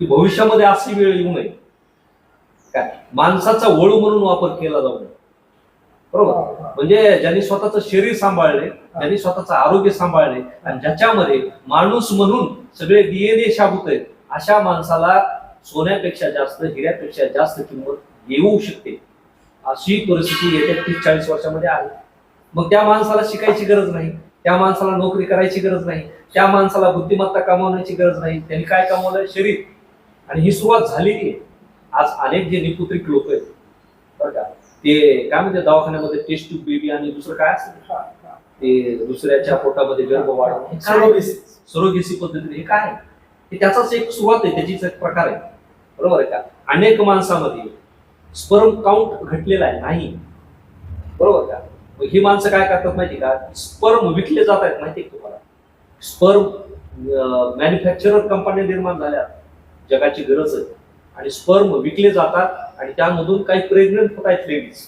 की भविष्यामध्ये अशी वेळ येऊ नये. काय? माणसाचा वळू म्हणून वापर केला जाऊ नये. बरोबर? म्हणजे ज्यांनी स्वतःचं शरीर सांभाळले ज्यांनी स्वतःचं आरोग्य सांभाळले आणि ज्याच्यामध्ये माणूस म्हणून सगळे डीएनए शाबूत आहेत अशा माणसाला सोन्यापेक्षा जास्त हिऱ्यापेक्षा जास्त किंमत येऊ शकते. अशी परिस्थिती येत्या तीस चाळीस वर्षामध्ये आहे. मग त्या माणसाला शिकायची गरज नाही. त्या माणसाला नोकरी करायची गरज नाही. त्या माणसाला बुद्धिमत्ता कमावण्याची गरज नाही. त्यांनी काय कमावलंय? शरीर. आणि ही सुरुवात झालेली आहे आज अनेक जे निपुत्रिक लोक आहेत बरं का ते काय म्हणते दवाखान्यामध्ये टेस्ट ट्यूब बेबी आणि दुसरं काय असतं? ते दुसऱ्याच्या पोटामध्ये गर्भ वाढवणं? सरोगेसी पद्धतीने हे काय? आहे? हे त्याचाच एक सुरुवात आहे त्याचीच एक प्रकार आहे. बरोबर आहे का? अनेक माणसामध्ये स्पर्म काउंट घटलेला आहे नाही. बरोबर का? मग ही माणसं काय करतात माहिती का? स्पर्म विकले जात आहेत माहिती तुम्हाला? स्पर्म मॅन्युफॅक्चरर कंपन्या निर्माण झाल्या जगाची गरज आहे. आणि स्पर्म विकले जातात आणि त्यामधून काही प्रेग्नंट होत आहेत लेडीज